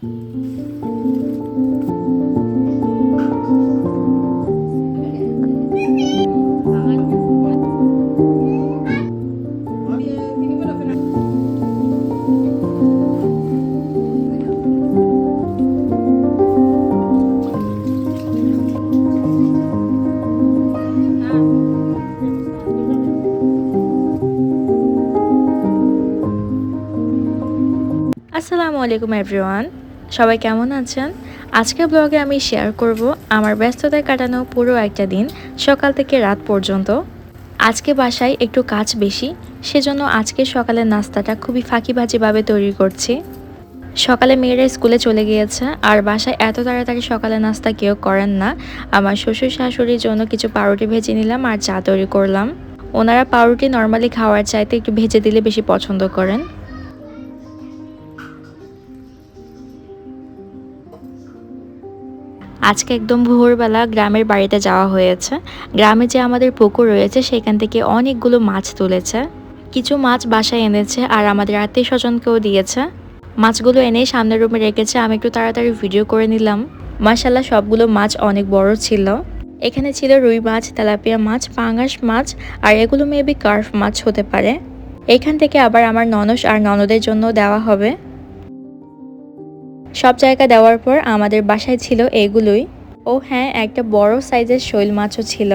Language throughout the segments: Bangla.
আসসালামু আলাইকুম এভরিওয়ান সবাই কেমন আছেন? আজকের ব্লগে আমি শেয়ার করব আমার ব্যস্ততায় কাটানো পুরো একটা দিন, সকাল থেকে রাত পর্যন্ত। আজকে বাসায় একটু কাজ বেশি, সেজন্য আজকে সকালের নাস্তাটা খুবই ফাঁকিবাজিভাবে তৈরি করছি। সকালে মেয়েরা স্কুলে চলে গিয়েছে, আর বাসায় এত তাড়াতাড়ি সকালে নাস্তা কেউ করেন না। আমার শ্বশুর শাশুড়ির জন্য কিছু পাউরুটি ভেজে নিলাম আর চা তৈরি করলাম। ওনারা পাউরুটি নর্মালি খাওয়ার চাইতে একটু ভেজে দিলে বেশি পছন্দ করেন। আজকে একদম ভোরবেলা গ্রামের বাড়িতে যাওয়া হয়েছে। গ্রামে যে আমাদের পুকুর রয়েছে, সেখান থেকে অনেকগুলো মাছ তুলেছে। কিছু মাছ বাসায় এনেছে আর আমাদের আত্মীয় স্বজনকেও দিয়েছে। মাছগুলো এনে সামনের রুমে রেখেছে। আমি একটু তাড়াতাড়ি ভিডিও করে নিলাম। মাসাল্লাহ সবগুলো মাছ অনেক বড় ছিল। এখানে ছিল রুই মাছ, তেলাপিয়া মাছ পাঙ্গাস মাছ আর এগুলো মেবি কার্ফ মাছ হতে পারে। এখান থেকে আবার আমার ননস আর ননদের জন্য দেওয়া হবে। সব জায়গা দেওয়ার পর আমাদের বাসায় ছিল এগুলোই। ও হ্যাঁ একটা বড় সাইজের শৈল মাছও ছিল।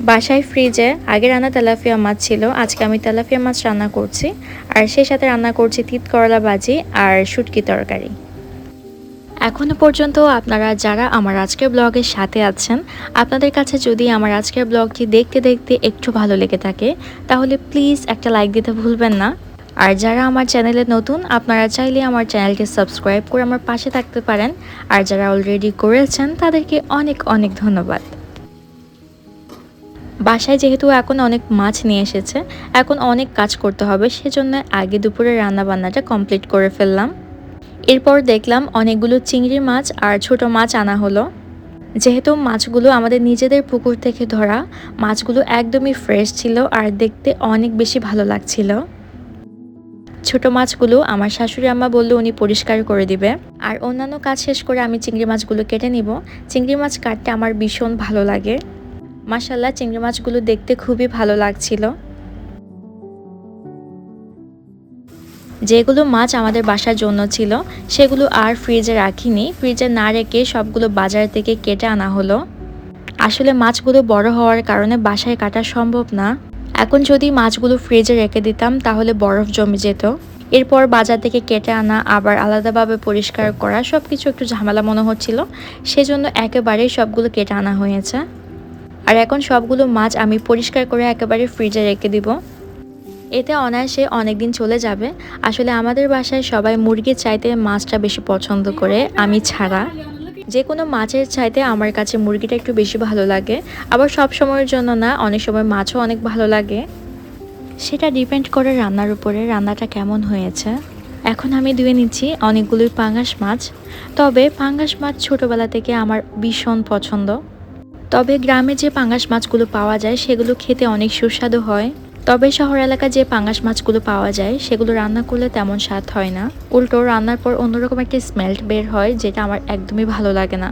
বাসায় ফ্রিজে আগে রান্না তেলাফিয়া মাছ ছিল, আজকে আমি তেলাফিয়া মাছ রান্না করছি। আর সেই সাথে রান্না করছি তিত করলা ভাজি আর শুটকি তরকারি। এখনও পর্যন্ত আপনারা যারা আমার আজকের ব্লগের সাথে আছেন, আপনাদের কাছে যদি আমার আজকের ব্লগটি দেখতে দেখতে একটু ভালো লেগে থাকে, তাহলে প্লিজ একটা লাইক দিতে ভুলবেন না। আর যারা আমার চ্যানেলে নতুন, আপনারা চাইলে আমার চ্যানেলকে সাবস্ক্রাইব করে আমার পাশে থাকতে পারেন। আর যারা অলরেডি করেছেন, তাদেরকে অনেক অনেক ধন্যবাদ। বাসায় যেহেতু এখন অনেক মাছ নিয়ে এসেছে, এখন অনেক কাজ করতে হবে, সেজন্য আগে দুপুরে রান্না বান্নাটা কমপ্লিট করে ফেললাম। এরপর দেখলাম অনেকগুলো চিংড়ি মাছ আর ছোট মাছ আনা হলো। যেহেতু মাছগুলো আমাদের নিজেদের পুকুর থেকে ধরা, মাছগুলো একদমই ফ্রেশ ছিল আর দেখতে অনেক বেশি ভালো লাগছিল। ছোট মাছগুলো আমার শাশুড়ি আম্মা বলল উনি পরিষ্কার করে দিবে। আর অন্যান্য কাজ শেষ করে আমি চিংড়ি মাছগুলো কেটে নিব। চিংড়ি মাছ কাটতে আমার ভীষণ ভালো লাগে। মাসাল্লাহ চিংড়ি মাছগুলো দেখতে খুবই ভালো লাগছিল। যেগুলো মাছ আমাদের বাসার জন্য ছিল, সেগুলো আর ফ্রিজে রাখিনি। ফ্রিজে না রেখে সবগুলো বাজার থেকে কেটে আনা হলো। আসলে মাছগুলো বড় হওয়ার কারণে বাসায় কাটা সম্ভব না। এখন যদি মাছগুলো ফ্রিজে রেখে দিতাম, তাহলে বরফ জমে যেত। এরপর বাজার থেকে কেটে আনা, আবার আলাদাভাবে পরিষ্কার করা সব কিছু একটু ঝামেলা মনে হচ্ছিল। সেজন্য একেবারেই সবগুলো কেটে আনা হয়েছে। আর এখন সবগুলো মাছ আমি পরিষ্কার করে একেবারে ফ্রিজে রেখে দিব। এতে অনায়াসে অনেক দিন চলে যাবে। আসলে আমাদের বাসায় সবাই মুরগির চাইতে মাছটা বেশি পছন্দ করে, আমি ছাড়া। যে কোনো মাছের চাইতে আমার কাছে মুরগিটা একটু বেশি ভালো লাগে। আবার সব সময়ের জন্য না, অনেক সময় মাছও অনেক ভালো লাগে। সেটা ডিপেন্ড করে রান্নার উপরে, রান্নাটা কেমন হয়েছে। এখন আমি ধুয়ে নিচ্ছি অনেকগুলোই পাঙ্গাস মাছ। তবে পাঙ্গাস মাছ ছোটোবেলা থেকে আমার ভীষণ পছন্দ। তবে গ্রামে যে পাঙ্গাস মাছগুলো পাওয়া যায়, সেগুলো খেতে অনেক সুস্বাদু হয়। তবে শহর এলাকায় যে পাঙ্গাস মাছগুলো পাওয়া যায়, সেগুলো রান্না করলে তেমন স্বাদ হয় না। উল্টো রান্নার পর অন্যরকম একটি স্মেল্ট বের হয়, যেটা আমার একদমই ভালো লাগে না।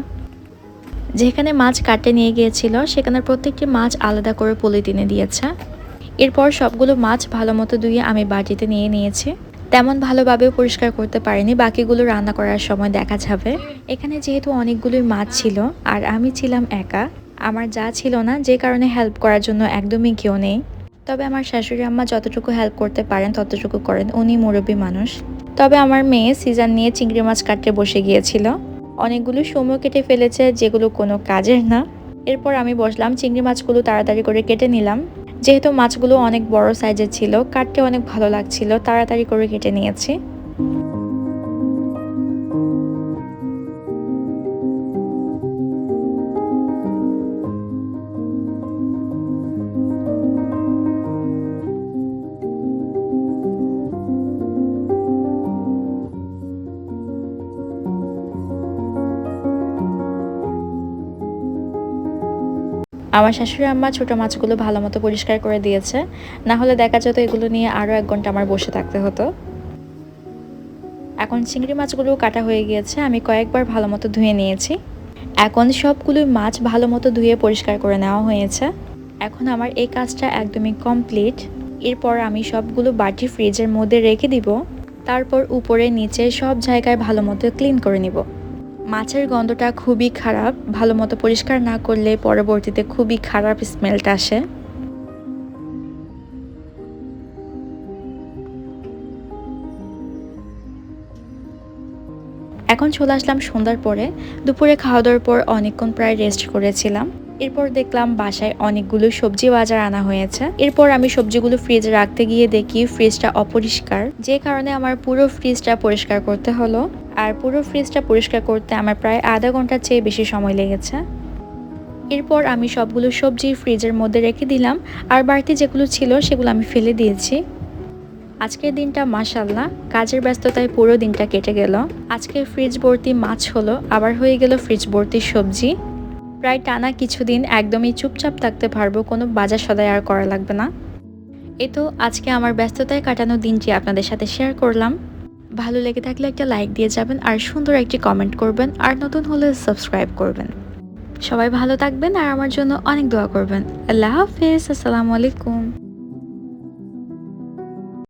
যেখানে মাছ কাটে নিয়ে গিয়েছিল সেখানে প্রত্যেকটি মাছ আলাদা করে পলিথিনে দিয়েছে। এরপর সবগুলো মাছ ভালো মতো ধুয়ে আমি বাটিতে নিয়ে নিয়েছি। তেমন ভালোভাবেও পরিষ্কার করতে পারিনি, বাকিগুলো রান্না করার সময় দেখা যাবে। এখানে যেহেতু অনেকগুলোই মাছ ছিল, আর আমি ছিলাম একা। আমার যা ছিল না, যে কারণে হেল্প করার জন্য একদমই কেউ নেই। তবে আমার শাশুড়ি আম্মা যতটুকু হেল্প করতে পারেন, ততটুকু করেন। উনি মুরব্বী মানুষ। তবে আমার মেয়ে সিজন নিয়ে চিংড়ি মাছ কাটতে বসে গিয়েছিল। অনেকগুলো সময় কেটে ফেলেছে, যেগুলো কোনো কাজের না। এরপর আমি বসলাম, চিংড়ি মাছগুলো তাড়াতাড়ি করে কেটে নিলাম। যেহেতু মাছগুলো অনেক বড় সাইজের ছিল, কাটতে অনেক ভালো লাগছিল, তাড়াতাড়ি করে কেটে নিয়েছি। আমার শাশুড়ি আম্মা ছোটো মাছগুলো ভালো মতো পরিষ্কার করে দিয়েছে। না হলে দেখা যেত এগুলো নিয়ে আরও এক ঘণ্টা আমার বসে থাকতে হতো। এখন চিংড়ি মাছগুলো কাটা হয়ে গিয়েছে, আমি কয়েকবার ভালো মতো ধুয়ে নিয়েছি। এখন সবগুলোই মাছ ভালো মতো ধুয়ে পরিষ্কার করে নেওয়া হয়েছে। এখন আমার এই কাজটা একদমই কমপ্লিট। এরপর আমি সবগুলো বাটি ফ্রিজের মধ্যে রেখে দিব। তারপর উপরে, নিচে সব জায়গায় ভালো মতো ক্লিন করে নিব। মাছের গন্ধটা খুবই খারাপ ভালো মতো পরিষ্কার না করলে পরবর্তীতে খুবই খারাপ স্মেলটা আসে। এখন চলে আসলাম সন্ধ্যার পরে। দুপুরে খাওয়া দাওয়ার পর অনেকক্ষণ প্রায় রেস্ট করেছিলাম। এরপর দেখলাম বাসায় অনেকগুলো সবজি বাজার আনা হয়েছে। এরপর আমি সবজিগুলো ফ্রিজে রাখতে গিয়ে দেখি ফ্রিজটা অপরিষ্কার। যে কারণে আমার পুরো ফ্রিজটা পরিষ্কার করতে হলো। আর পুরো ফ্রিজটা পরিষ্কার করতে আমার প্রায় আধা ঘণ্টার চেয়ে বেশি সময় লেগেছে। এরপর আমি সবগুলো সবজি ফ্রিজের মধ্যে রেখে দিলাম। আর বাড়তি যেগুলো ছিল সেগুলো আমি ফেলে দিয়েছি। আজকের দিনটা মাসাল্লাহ কাজের ব্যস্ততায় পুরো দিনটা কেটে গেল। আজকে ফ্রিজ ভর্তি মাছ হলো, আবার হয়ে গেল ফ্রিজ ভর্তি সবজি। প্রায় টানা কিছুদিন একদমই চুপচাপ থাকতে পারব, কোনো বাজার সদায় আর করা লাগবে না। এ তো আজকে আমার ব্যস্ততায় কাটানো দিনটি আপনাদের সাথে শেয়ার করলাম। ভালো লেগে থাকলে একটা লাইক দিয়ে যাবেন আর সুন্দর একটি কমেন্ট করবেন আর নতুন হলে সাবস্ক্রাইব করবেন। সবাই ভালো থাকবেন আর আমার জন্য অনেক দোয়া করবেন। আল্লাহ হাফিজ, আসসালামু আলাইকুম।